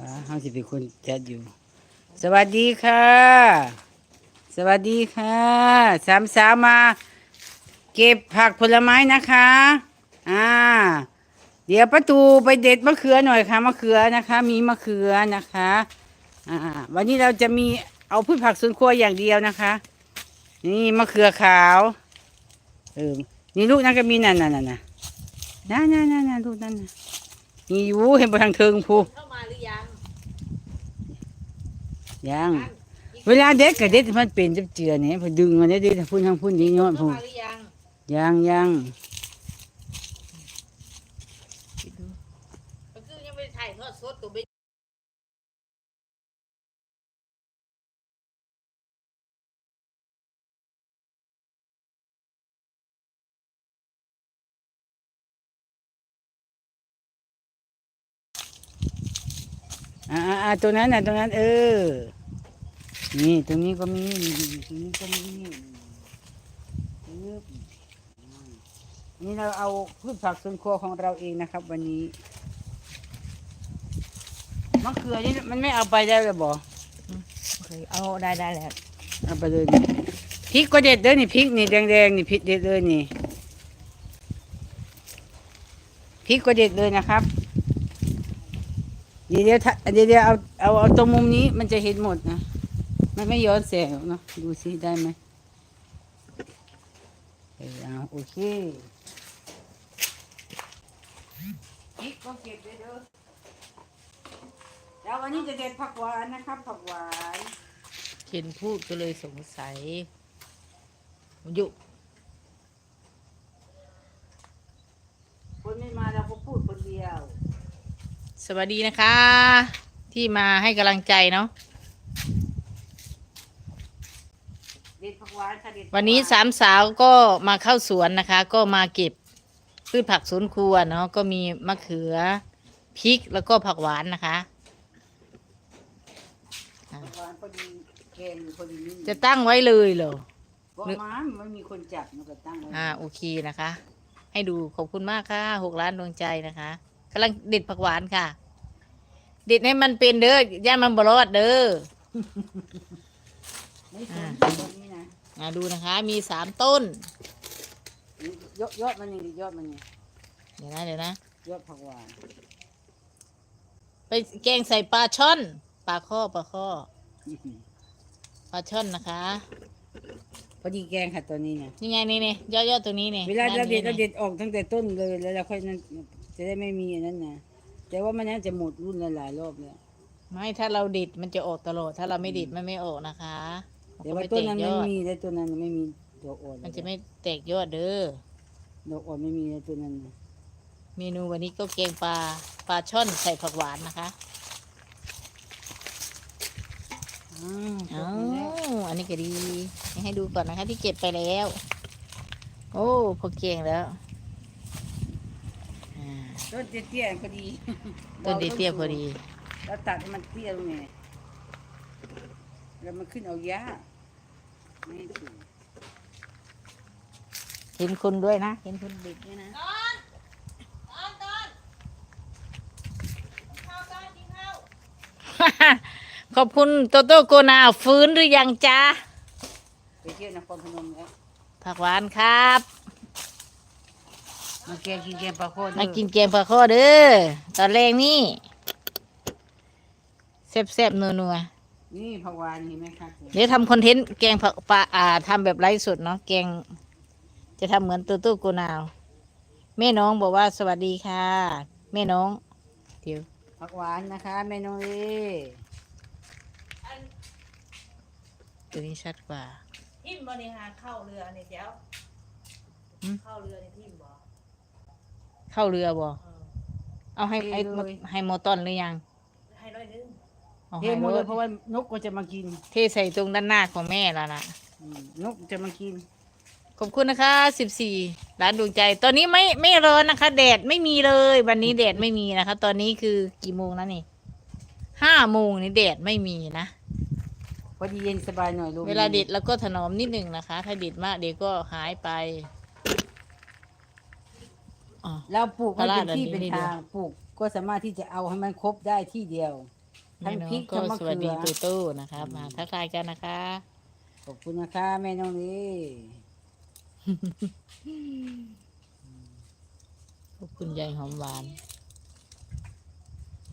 อ่าเฮาสิเป็นคนจัดอยู่ สวัสดีค่ะ สวัสดีค่ะสามสาวมา เก็บผักผลไม้นะคะ อ่า เดี๋ยวประตูไปเด็ดมะเขือหน่อยค่ะมะเขือนะคะ มีมะเขือนะคะ อ่า วันนี้เราจะมีเอาพืชผักสวนครัวอย่างเดียวนะคะ นี่มะเขือขาวเออนี่ลูกนั่นก็มีนั่นนั่นนั่นน่ะนั่นนั่นนั่นนั่นลูกนั่นน่ะมีอยู่เห็นบนทางเทิงพูเข้ามาหรือยัง ยัง เวลาเด็กกับเด็กมันเป็นจับเจือเนี่ยพอดึงมันได้ดีถ้าพูดทางพูดนี้ย้อนเข้าพูดมาหรือยังยังยัง ก็คือยังไม่ได้ถ่ายทอดสดตัวไป อ่าอ่าอ่าตรงนั้นน่ะตรงนั้น เออ นี่ตรงนี้ก็มีนี่ตรงนี้ก็มีปึ๊บอ่านี่เราเอาพืชผักสวนครัวของเราเองนะครับ วันนี้มะเขือนี่มันไม่เอาไปได้หรือบ่เอาได้ได้แล้วเอาไปเลยนี่พริกก็เด็ดเด้อนี่พริกนี่แดงๆนี่พริกเด็ดเลยนี่พริกก็เด็ดเลยนะครับ เดี๋ยวเดี๋ยวถ้าเดี๋ยวเดี๋ยวเอาเอาเอาตรงมุมนี้มันจะเห็นหมดนะ มันไม่ย้อนแสงหรอกเนาะดูสิได้ไหมเออเอาโอเคพริกก็เก็บเลยเด้อแล้ววันนี้จะเด็ดผักหวานนะครับผักหวาน เห็นพูดก็เลยสงสัยอยู่คนไม่มาเราก็พูดคนเดียว สวัสดีนะคะ ที่มาให้กำลังใจเนาะเด็ดผักหวานค่ะเด็ดผักหวันนี้สามสาวก็มาเข้าสวนนะคะ ก็มาเก็บพืชผักสวนครัวเนาะก็มีมะเขือพริกแล้วก็ผักหวานนะคะผักหวานพอดีแกงพอดีนี่จะตั้งไว้เลยเหรอบอกมามันมีคนจับมันก็ตั้งไว้อ่าโอเคนะคะ ให้ดูขอบคุณมากค่ะหกล้านดวงใจนะคะกำลังเด็ดผักหวานค่ะเด็ดให้มันเป็นเด้อย่ามันบรอดเด้อไม่สนอ่าตรงนี้นะอ่าดูนะคะ มีสามต้น ยอดยอดมันนี่ดิยอดมันนี่เดี๋ยวนะเดี๋ยวนะ ยอดผักหวานไปแกงใส่ปลาช่อน ปลาข้อปลาข้อปลาช่อนนะคะ พอดีแกงค่ะตัวนี้นะนี่ไงนี่นี่ยอดยอดตัวนี้นี่เวลาเราเด็ดเรานี่เด็ดออกตั้งแต่ต้นเลยแล้วเราค่อยนั้นจะได้ไม่มีอันนั้นนะ แต่ว่ามันน่าจะหมดรุ่นละหลายรอบแล้วไม่ถ้าเราเด็ดมันจะออกตลอด ถ้าเราไม่เด็ดมันไม่ออกนะคะแต่ว่ามัต้นก็นั้นไม่แตกยไม่อดมีแต่ต้นนั้นไม่มีดอกอ่อนมันจะไม่แตกยอดเด้อดอกอ่อนไม่มีเลยต้นนั้นน่ะเมนูวันนี้ก็แกงปลาปลาช่อนใส่ผักหวานนะคะอ้าวจอ๋อบแล้วอันนี้ก็ดี ให้ดูก่อนนะคะที่เก็บไปแล้ว โอ้พอเก่งแล้วอ่า ต้นเตี้ยๆพอดีต้นเตี้ยๆพอดีเราตัดให้มันเตี้ยลงไงแล้วมันขึ้นเอาหญ้าไม่ให้สูงเห็นคนด้วยนะ เห็นคนเด็กด้วยนะ ขอบคุณโตโต้โกนาฟื้นหรือยังจ๊ะไปเที่ยวนครพนมแล้วผักหวานครับ มาแกงกินแกงปลาโคตรมากินแกงปลาข้อเด้อตอนแรกนี่แซ่บๆนัวนี่ผักหวานเห็นไหมครับๆเดี๋ยวทำคอนเทนต์แกงผักปลาอ่าทำแบบไร้สดเนาะแกง จะทำเหมือนตัวตู้กูนาว แม่น้องบอกว่าสวัสดีค่ะ แม่น้อง เดี๋ยว ผักหวานนะคะแม่น้องเอตัวนี้ชัดกว่าทิมบริหารเข้าเรือเนี่ยเจ้าหืม เข้าเรือในทิมบ่ เข้าเรือบ่เออเอาให้ให้ให้โมตอนหรือยังให้ร้อยหนึงเอาเทให้หมดรเลยถเพราะว่านกก็จะมากินเทใส่ตรงด้านหน้าของแม่แล้วนะอืมนกจะมากิน ขอบคุณนะคะสิบสี่ร้านดวงใจ ตอนนี้ไม่ไม่ร้อนนะคะ แดดไม่มีเลย วันนี้แดดไม่มีนะคะ ตอนนี้คือกี่โมงแล้วนี่ห้าโมงนี่แดดไม่มีนะ พอดีเย็นสบายหน่อยลูกเวลาเด็ดแล้วก็ถนอมนิดหนึ่งนะคะ ถ้าเด็ดมากเดี๋ยวก็หายไป อ๋อ เราปลูกให้เป็นตลาดที่อันนี้เป็นนี่ดูทางปลูกก็สามารถที่จะเอาให้มันครบได้ที่เดียว ทั้แม่งน้อพริงกก็ทั้งมะสวัสเขืดีอตูตู้นะครับ มาทักทายกันนะคะ ขอบคุณนะคะแม่น้องลีขอบคุณยายหอมหวาน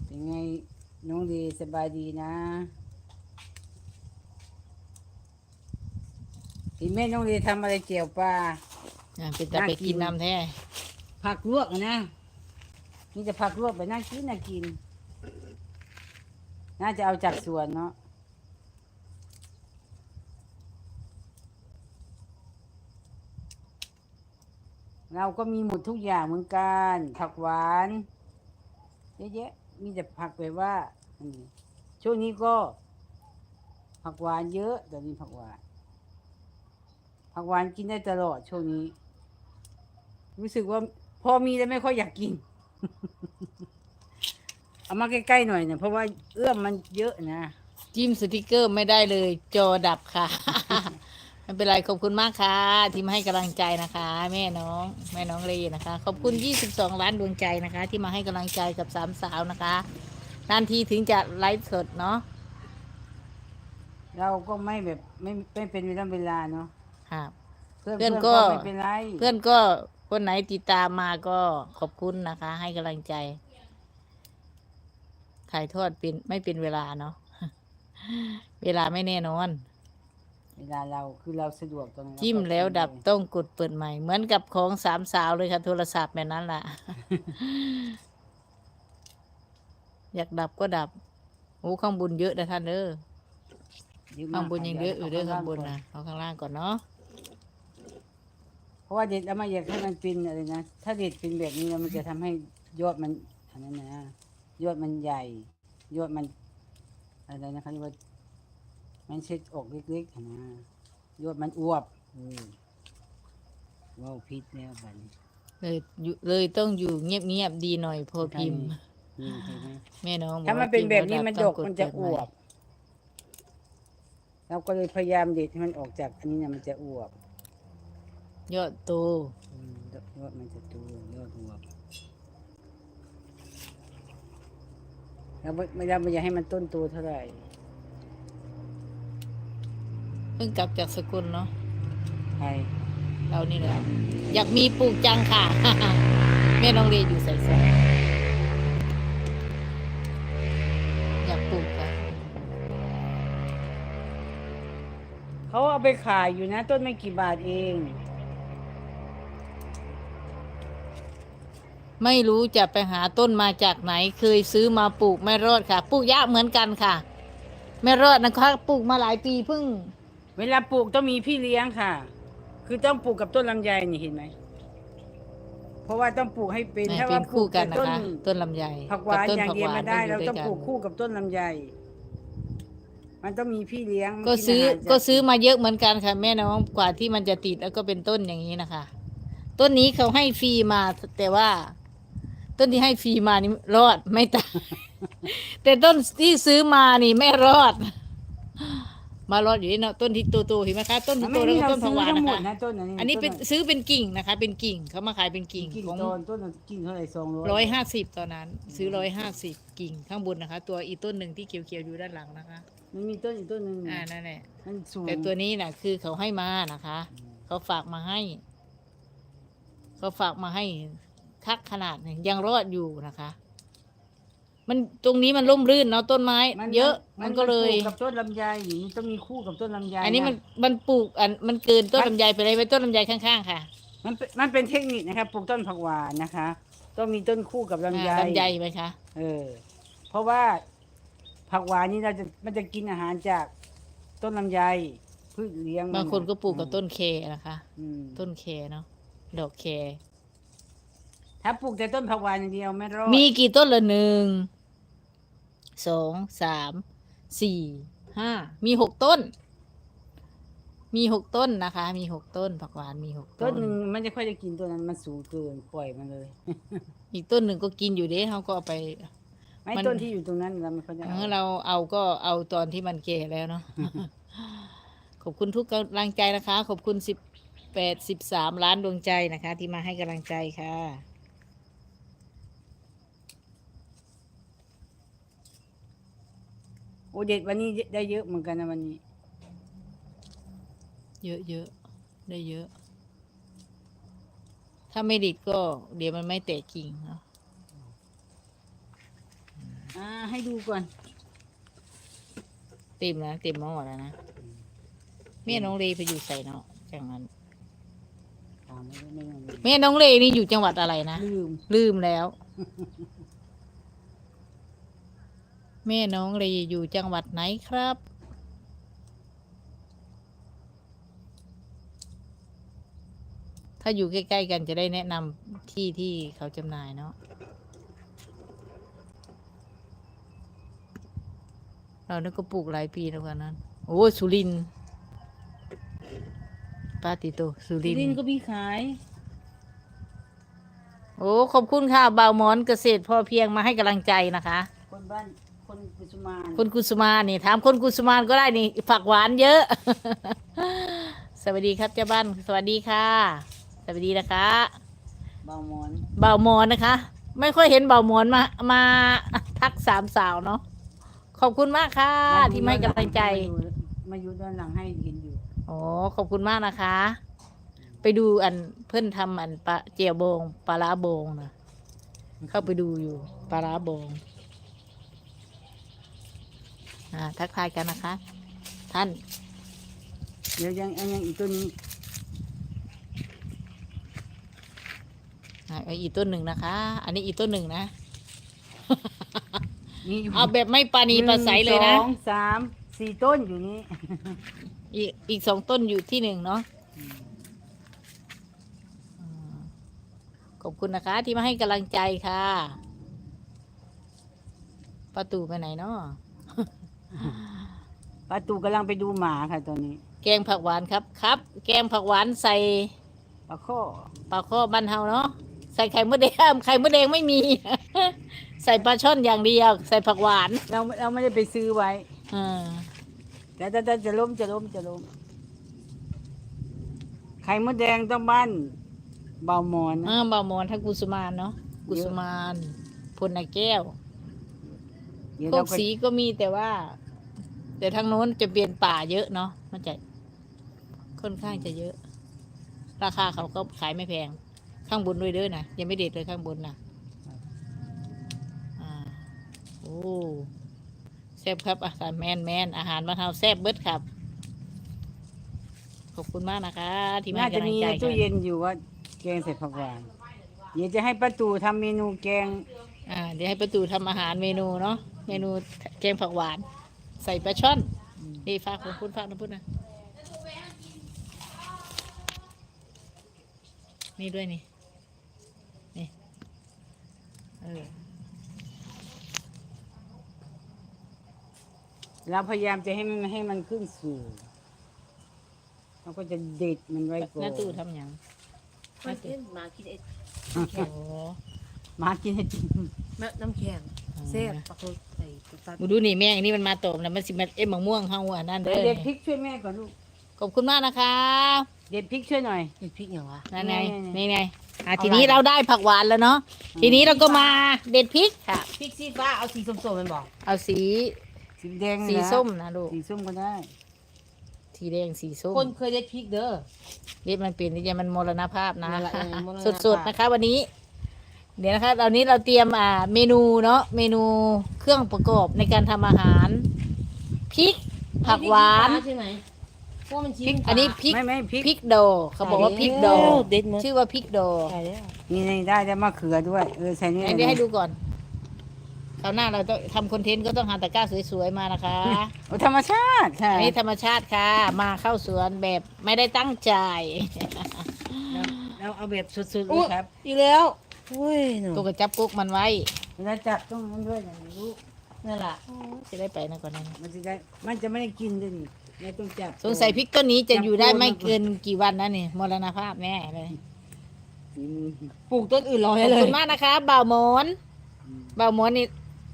เป็นไงน้องลีสบายดีนะอีแม่น้องลีทำอะไรเกี่ยวปลา อะเป็นตาไปน่ากิกินนน้ำแท้ ผักลวกอะนะนี่จะผักลวกไปน่ากินน่ากิน น่าจะเอาจากสวนเนาะเราก็มีหมดทุกอย่างเหมือนกัน ผักหวานเยอะแยะมีแต่ผักแบบว่าช่วงนี้ก็ ผักหวานเยอะตอนนี้ผักหวาน ผักหวานกินได้ตลอดช่วงนี้ รู้สึกว่า อมีแล้วไม่ค่อยอยากกิน เอามาใกล้ๆหน่อยเนี่ยเพราะว่าเอื้อมมันเยอะนะ จิ้มสติกเกอร์ไม่ได้เลย จอดับค่ะ ไม่เป็นไรขอบคุณมากค่ะ ที่มาให้กำลังใจนะคะ แม่น้อง แม่น้องเลนะคะ ขอบคุณ 22 ล้านดวงใจนะคะ ที่มาให้กำลังใจกับสามสาวนะคะนานทีถึงจะไลฟ์สดเนาะเราก็ไม่แบบไม่ไม่เป็นเวลาเวลาเนาะค่ะเพื่อนเพื่อนเพื่อนก็ก็ไม่เป็นไร เพื่อนก็ คนไหนติดตามมาก็ขอบคุณนะคะ ให้กำลังใจถ่ายทอดเป็นไม่เป็นเวลาเนาะเวลาไม่แน่นอน เวลาเราคือเราสะดวกตรงนั้นจิ้มแล้วดับต้องกดเปิดใหม่ เหมือนกับของสามสาวเลยค่ะ โทรศัพท์แบบนั้นล่ะ อยากดับก็ดับโอ้ข้างบนเยอะนะท่านเด้อเยอะมกข้างบนยังเยอะอยู่เด้อดี๋วข้างบนก่อนะเอาข้างล่างก่อนเนาะ เพราะว่าเด็ดแล้วมาอยากให้มันเป็นอะไรนะ ถ้าเด็ดเป็นแบบนี้แล้วมันจะทำให้ยอดมันอันนั้นนะยอดมันใหญ่ ยอดมันอะไรนะคะที่ว่ามันเช็ดออกเล็กๆอะนะยอดมันอวบอืมว้าวพิษแล้วบัดนเลยอยู่เลยต้องอยู่เงียบๆดีหน่อยพอพิมพ์ นี่เห็นไหม แม่น้องบอกถ้ามันว่เป็นแบบนี้จิ้มันล้วดกต้องมันจะเปิอใหม่วบ เราก็เลยพยายามเด็ดให้มันออกจากอันนี้นะมันจะอวบ ยอดโตอืมยอดมันจะตัวยอดอวบเราไม่ไม่ได้ไม่อยากให้มันต้นโตเท่าไหร่เพิ่งกลับจากสกุลเนาะใช่เรานี่แหละอยากมีปลูกจังค่ะ แม่น้องเรยอยู่ใส่ใส่อยากปลูกค่ะเขาเอาไปขายอยู่นะ ต้นไม่กี่บาทเอง ไม่รู้จะไปหาต้นมาจากไหน เคยซื้อมาปลูกไม่รอดค่ะ ปลูกยากเหมือนกันค่ะ ไม่รอดนะคะปลูกมาหลายปีเพิ่ง เวลาปลูกต้องมีพี่เลี้ยงค่ะ คือต้องปลูกกับต้นลำไยนี่เห็นไหมเพราะว่าต้องปลูกให้เป็นแม่ถ้าเป็ว่านปลูคู่กกันแต่นะต้นคะต้นลำไยผักหวานต้นอย่างผักเดียวหวานไม่ได้ยู่เราด้วยต้องกันปลูกคู่กับต้นลำไยมันต้องมีพี่เลี้ยงก็นซื้ออาหารจากก็ซื้อมาเยอะเหมือนกันค่ะ แม่น้องกว่าที่มันจะติดแล้วก็เป็นต้นอย่างนี้นะคะ ต้นนี้เขาให้ฟรีมาแต่ว่า ต้นที่ให้ฟรีมานี่รอดไม่ตายแต่ต้นที่ซื้อมานี่ไม่รอด มารอดอยู่นี่เนาะต้นที่โตๆเห็นไหมคะต้นที่โตไม่แล้วนี่ก็เราต้นผัซื้กอหวานทั้งนะหมดคะนะต้นอันนี้อันนี้เป็นต้ซื้อเป็นกิ่งนะคะ เป็นกิ่งเขามาขายเป็นกิ่งกิ่งของต้นต้นกิ่งเท่าไหร่สองร้อยร้อยห้าสิบตอนนั้น ซื้อร้อยห้าสิบกิ่งข้างบนนะคะ ตัวอีต้นหนึ่งที่เขียวๆอยู่ด้านหลังนะคะ มันมีต้นอีกต้นหนึ่งอ่านั่นแหละมันสูงแต่ตัวนี้น่ะ คือเขาให้มานะคะ เขาฝากมาให้ เขาฝากมาให้ คักขนาดหนึ่งยังรอดอยู่นะคะ มันตรงนี้มันร่มรื่นเนาะต้นไม้เยอะมันก็เลยปลูกับต้นลำไยนี่มันต้องมีคู่กับต้นลำไยอันนี้มันะมันปลูกอันมันเกินต้นลำไยไปเลยไปต้นลำไยข้างๆค่ะ มันเป็นมันเป็นเทคนิคนะคะปลูกต้นผักหวานนะคะ ต้องมีต้นคู่กับลำไยอ่าลำไยไหมคะ เออ เพราะว่าผักหวานนี่เราจะมันจะกินอาหารจากต้นลำไยพืชเลี้ยงมับางคนก็ปลูกกับต้นเคนะคะ อืม ต้นเคเนาะดอกเค ถ้าปลูกแต่ต้นผักหวานอย่างเดียวไม่รอดมีกี่ต้นละหนึ่งสองสามสี่ห้ามีหกต้น มีหกต้นนะคะ มีหกต้นผักหวานมีหกต้ต้นนหนึ่งมันจะค่อยจะกินตัวนั้นมันสูงเกินปล่อยมันเลย อีกต้นหนึ่งก็กินอยู่เด้เขาก็เอาไป ไม่มัน ต้นที่อยู่ตรงนั้นเราไม่ค่อยจะเอเอาอเราเอาก็เอาตอนที่มันแก่แล้วเนาะ ขอบคุณทุกกำลังใจนะคะ ขอบคุณสิบแปดสิบสามล้านดวงใจนะคะ ที่มาให้กำลังใจค่ะ อ้เด็ดวันนี้ได้เยอะเหมือนกันนะวันนี้ เยอะเยอะได้เยอะ ถ้าไม่ดิดก็ เดี๋ยวมันไม่แตกกิ่งเนาะอ่าให้ดูก่อน เต็มนะเต็มหม้อแล้วนะแม่น้องเลไปอยู่ใส่เนาะจังนั้นถามไม่ได้ไม่ต้องเลยแม่น้องเลนี่อยู่จังหวัดอะไรนะ ลืม ลืมแล้ว แม่น้องเลอยู่จังหวัดไหนครับ ถ้าอยู่ใกล้ ๆ กันจะได้แนะนำที่ที่เขาจำหน่ายเนาะ เรานี่ก็ปลูกหลายปีแล้วกันนั้น โอ้สุรินทร์ปาติโต สุรินทดินร์ก็มีขาย โอ้ ขอบคุณค่ะบ่าวหมอนเกษตรพอเพียงมาให้กำลังใจนะคะ คนบ้าน คนกุสุมานคุณกุสุมานี่ถามคนกุสุมานก็ได้นี่ผักหวานเยอะ สวัสดีครับเจ้าบ้านสวัสดีค่ะ สวัสดีนะคะเบาหมอนบ่าวหมอนนะคะ ไม่ค่อยเห็นบ่าวหมอนมามาทักสามสาวเนาะขอบคุณมากค่ะ ที่มาให้กำลังใจ มาอยู่ด้านหลังให้เห็นอยู่โอ้ขอบคุณมากนะคะ ไปดูอันเพื่อนทำอันปลาเจียวโบงปลาร้าโบงนะเข้าไปดูอยู่ปลาร้าโบง อ่าทักทายกันนะคะ ท่าน เดี๋ยวยังยังอีกตัวนี้อ่าเอาอีกต้นหนึ่งนะคะ อันนี้อีกต้นหนึ่งนะ นี่ยู่เอาแบบไม่ปานีปลาใสเลยนะ หงสองสามสี่ต้นอยู่นี้อีกอีกสองต้นอยู่ที่หนึ่งเนาะอืมขอบคุณนะคะที่มาให้กำลังใจค่ะ ประตูไปไหนเนาะ ป้าตู่กำลังไปดูหมาค่ะตอนนี้แกงผักหวานครับครับ แกงผักหวานใส่ปลาข้อปลาข้อบ้านเฮาเนาะใส่ไข่มดแดงไข่มดแดงไม่มี ใส่ปลาช่อนอย่างเดียว ใส่ผักหวานเราเราไม่ได้ไปซื้อไว้อ่าแต่แต่แต่จะล้มจะล้มจะล้มไข่มดแดงต้องบ้านเบาหมอนนะอ่าบ่าวหมอนทั้งกุสุมานเนาะกุสุมานพลนาแก้ว เดี๋ยวโคเรากไปสีก็มีแต่ว่า แต่ทางโน้นจะเปลี่ยนป่าเยอะเนาะมันจะค่อนข้างจะเยอะ ราคาเขาก็ขายไม่แพง ข้างบนด้วยเด้อนะยังไม่เด็ดเลยข้างบนนะอ่าโอ้แซ่บครับอาหารแมนแมนอาหารมานเทาแซ่บเบิดครับ ขอบคุณมากนะคะ ที่มาน่าให้จะกำลัมีงใจในกัตู้นเย็นอยู่ว่าแกงใส่ผักหวานเดี๋ยวจะให้ป้าตู่ทำเมนูแกงอ่าเดี๋ยวให้ประตูทำอาหารเมนูเนาะ เมนูแกงผักหวาน ใส่ปลาช่อน นี่ฝากของคุณฝากนะพูดนะนี่ด้วยนี่ นี่เออเราพยายามจะให้มันให้มันขึ้นสูงเราก็จะเด็ดมันไว้ก่อหน้านตู้ทำหยังมากินมากินไอ้โอ้หมากินให้กินแม่น้ำแข็ง เซ่บปลาโคใส่ปลาบูดูนี่แม่งนี่มันมาตบแล้วมันสิมาเอ็มมะม่วงเฮาอะนั่นเด้อเด็ดพริกช่วยแม่ก่อนลูก ขอบคุณมากนะคะเด็ดพริกช่วยหน่อยเห็ดพริกอย่างวะ นั่นไงนี่นี่ไงอะเอาทีนี้อะไรเราได้ผักหวานแล้วเนาะทีนี้เราก็มาเด็ดพริกค่ะ พริกสีฟ้าเอาสีส้มๆมันบอก เอาสีสีแดงสีนะส้มนะลูกสีส้มก็ได้สีแดงสีส้มคนเคยได้พริกเด้อเรียกมันเปลี่ยนนี่ยังมันมรณภาพนะนั่นแหละเออมรณภาพสดๆนะคะ วันนี้ เดี๋ยวนะคะตอนนี้เราเตรียมอ่าเมนูเนาะเมนูเครื่องประกอบในการทำอาหารพริกผักหวานใช่ไหมเพราะมันชี้อันนี้พริกไม่ไม่พริกพริกโดเขาบอกว่าพริกโดเด็ดหมดชื่อว่าพริกโดใช่แล้วนี่นี่ได้ได้มะเขือด้วยเออใส่นี่ไหนเดี๋ยวให้ดูก่อนคราวหน้าเราต้องทำคอนเทนต์ก็ต้องหาตะกร้าสวยๆมานะคะโอ้ธรรมชาติใช่อันนี้ธรรมชาติค่ะ มาเข้าสวนแบบไม่ได้ตั้งใจเราเอาแบบสุดๆเลยครับอีกแล้ว อุ้ยหนูตัวกระจับกุ๊กมันไว้เวลาจับต้องมันด้วยอย่างนี้ลูกนั่นแหละจะได้ไปนะก่อนนั้นมันจะได้มันจะไม่ได้กินด้วยนี่ไม่ต้องจับสงสัยพริกต้นนี้จะอยู่ได้ไม่เกินกี่วันนะนี่มรณภาพแน่เลยฝีมือปลูกต้นอื่นรอขให้อบเลคุยณมากนะคะบ่าวหมอนอืมบ่าวหมอนนี่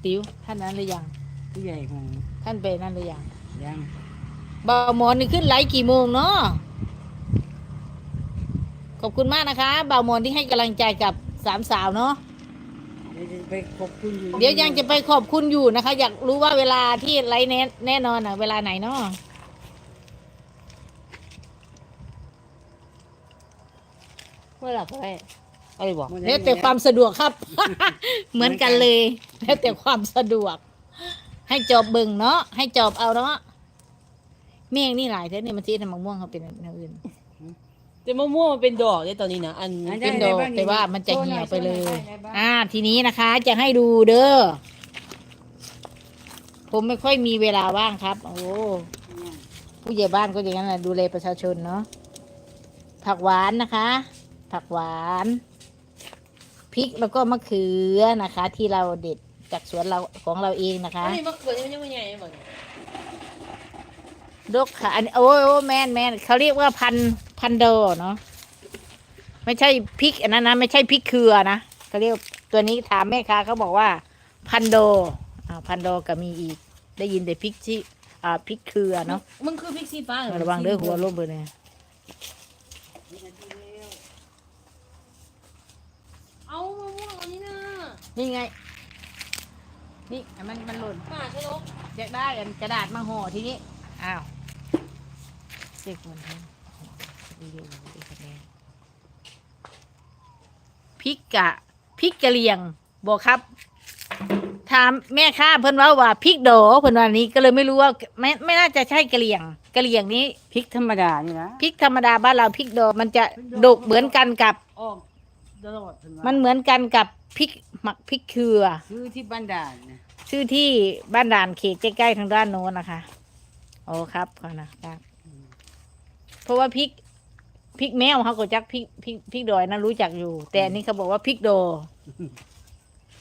ติ๋วท่านนั้นหรือยังผู้ใหญ่ของท่านไปนั่นหรือยังยังบ่าวหมอนนี่ขึ้นไลฟ์กี่โมงเนาะขอบคุณมากนะคะบ่าวหมอนที่ให้กำลังใจกับ สามสาวเนาะเดี๋ยวจะไปขอบคุณอยู่เดี๋ยวยังจะไปขอบคุณอยู่นะคะ อยากรู้ว่าเวลาที่ไลฟ์แน่แน่นอนอะเวลาไหนเนาะเมื่อหลับอะไรอะไรบอกแล้วแต่ความสะดวกครับ เหมือนกันเลย แล้วแต่ความสะดวก ให้จอบเบิ่งเนาะให้จอบเอาเนาะเมี่ยงนี่หลายแท้เนี่ยมันซีทำมะม่วงเขาเป็นอย่างอื่น แต่มะม่วงมันเป็นดอกเนี่ยตอนนี้นะอันอันเป็นดอกแต่ว่ามันจะเหี่ยวไปเลยโชว์หน่อโชว์หน่ออ่า ทีนี้นะคะจะให้ดูเด้อ ผมไม่ค่อยมีเวลาว่างครับ โอ้เนี่ยผู้ใหญ่บ้านก็อย่างนั้นแหละดูแลประชาชนเนาะ ผักหวานนะคะ ผักหวาน พริกแล้วก็มะเขือนะคะ ที่เราเด็ดจากสวนเราของเราเองนะคะ อันนี้มะเขือยังไม่ใหญ่บอก ดกค่ะอันโอ้ยโอ้ยแมนแมนเขาเรียกว่าพันพันโดเนาะไม่ใช่พริกอันนั้นนะไม่ใช่พริกเครือนะเขาเรียกตัวนี้ถามแม่ค้าเขาบอกว่า พันโดอ่าพันโดก็มีอีก ได้ยินแต่พริกที่อ่าพริกเครือเนาะมันคือพริกซีฟ้าเหอระวังเด้อหัวล้มไปเลยเอามะม่วงอันนี้นะนี่ไง นี่มันมันหล่นป้าใช่ไหมอยากได้อันกระดาษมาห่อทีนี้อ้าว เจ็กมันให้ดูดูดูคะแนนพริกกะพริกกะเหรี่ยงบอกครับถามแม่ค้าเพิ่นเว่าว่าพริกโดเพิ่นว่านี้ก็เลยไม่รู้ว่าไม่ไม่น่าจะใช่กะเหรี่ยงกะเหรี่ยงนี้พริกธรรมดานี่นะพริกธรรมดาบ้านเราพริกโดมันจะดกเหมือนกันกับออกตลอดเพิ่ว่ามันเหมือนกันกับพริกหมักพริกเครือ ซื้อที่บ้านด่านนะชื่อที่บ้านด่านเขตใกล้ๆทางด้านโน้นนะคะ โอ้ครับขอนะครับ เพราะว่าพริกพริกแมวเขาก็จักพริกพริกพริกดอยนะรู้จักอยู่ แต่อันนี้เขาบอกว่าพริกโด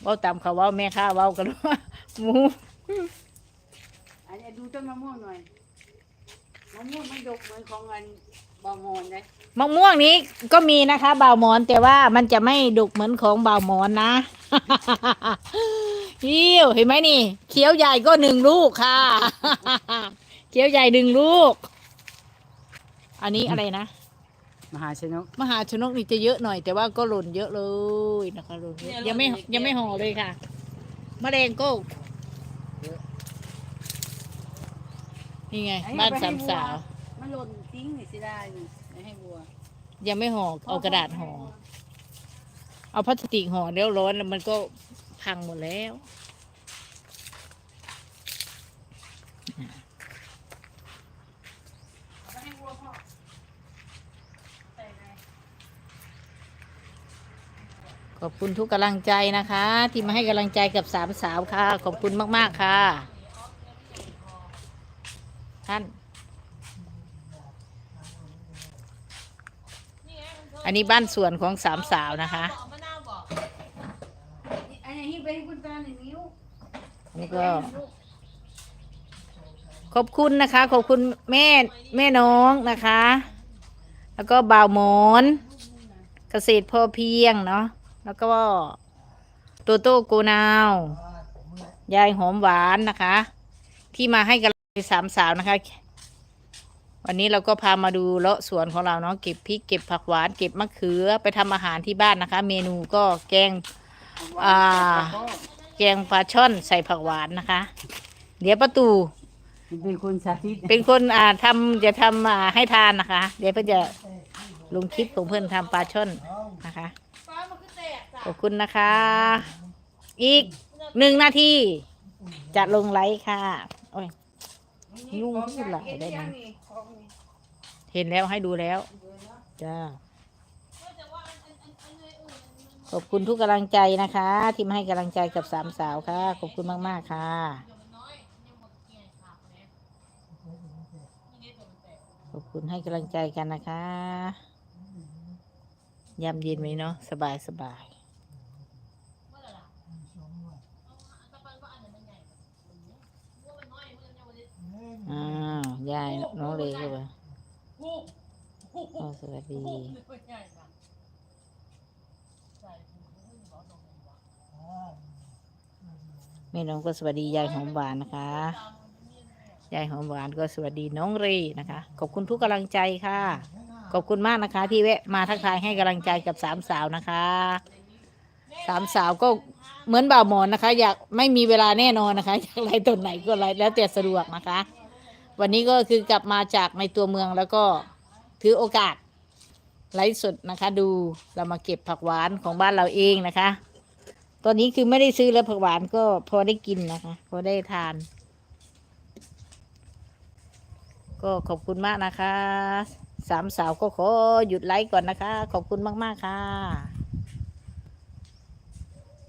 เว่าตามเขาเว่าแม่ค้าเว่ากันว่าหมูอันนี้ดูต้นมะม่วงหน่อยมะม่วงมันดกเหมือนของเงินบางมอนเลยมะม่วงนี้ก็มีนะคะบ่าวหมอนแต่ว่ามันจะไม่ดกเหมือนของบ่าวหมอนนะ ยิ้วเห็นไหมนี่ เขียวใหญ่ก็หนึ่งลูกค่ะ เขียวใหญ่หนึ่งลูก อันนี้อะไรนะ มหาชนก มหาชนกนี่จะเยอะหน่อย แต่ว่าก็หล่นเยอะเลยนะคะหล่นเยอะยังไม่ยังไม่ห่อเลยค่ะมะเร็งก็นี่ไง บ้านสามสาว มันหล่นทิ้งนี่สิได้นี่ไม่ให้วัวยังไม่ห่อเอากระดาษห่อเอาพลาสติกห่อเดี๋ยวร้อนแล้วมันก็พังหมดแล้ว ขอบคุณทุกกำลังใจนะคะ ที่มาให้กำลังใจกับสามสาวค่ะ ขอบคุณมาก ๆ ค่ะ ท่าน อันนี้บ้านสวนของสามสาวนะคะ อันนี้ไปให้คุณตาหนึ่งนิ้วนี่ก็ ขอบคุณนะคะ ขอบคุณแม่แม่น้องนะคะ แล้วก็บ่าวหมอน เกษตรพอเพียงเนาะ แล้วก็โตโต้โกนาวยายหอมหวานนะคะ ที่มาให้กำลังใจสามสาวนะคะ วันนี้เราก็พามาดูเลาะสวนของเราเนาะเก็บพริกเก็บผักหวานเก็บมะเขือไปทำอาหารที่บ้านนะคะ เมนูก็แกงอ่าแกงปลาช่อนใส่ผักหวานนะคะ เดี๋ยวประตูมันเป็นคนสาธิตเป็นคนอ่าทำจะทำอ่าให้ทานนะคะ เดี๋ยวเพื่อนจะลงคลิปของเพื่อนทำปลาช่อนนะคะ ขอบคุณนะคะ อีกหนึ่งนาที จะลงไลค์ค่ะ โอ้ย ยุ่งที่หลได้ไหมเห็นแล้วให้ดูแล้ว จ้า ขอบคุณทุกกำลังใจนะคะ ที่มาให้กำลังใจกับสามสาวค่ะ ขอบคุณมาก ๆ ค่ะขอบคุณให้กำลังใจกันนะคะ ยามเย็นไหมเนาะสบายสบาย อ้าวยายน้องเลยก็ไปอ๋อสวัสดีแม่น้องก็สวัสดียายหอมหวานนะคะยายหอมหวานก็สวัสดีน้องเรนะคะ ขอบคุณทุกกำลังใจค่ะ ขอบคุณมากนะคะ ที่แวะมาทักทายให้กำลังใจกับสามสาวนะคะสามสาวก็เหมือนบ่าวหมอนนะคะ อยากไม่มีเวลาแน่นอนนะคะอยากไลฟ์ตอนไหนก็ไลฟ์แล้วแต่สะดวกนะคะ วันนี้ก็คือกลับมาจากในตัวเมืองแล้วก็ถือโอกาสไลฟ์สดนะคะ ดูเรามาเก็บผักหวานของบ้านเราเองนะคะ ตอนนี้คือไม่ได้ซื้อแล้วผักหวานก็พอได้กินนะคะ พอได้ทาน ก็ขอบคุณมากนะคะ สามสาวก็ขอหยุดไลฟ์ก่อนนะคะ ขอบคุณมาก ๆ ค่ะ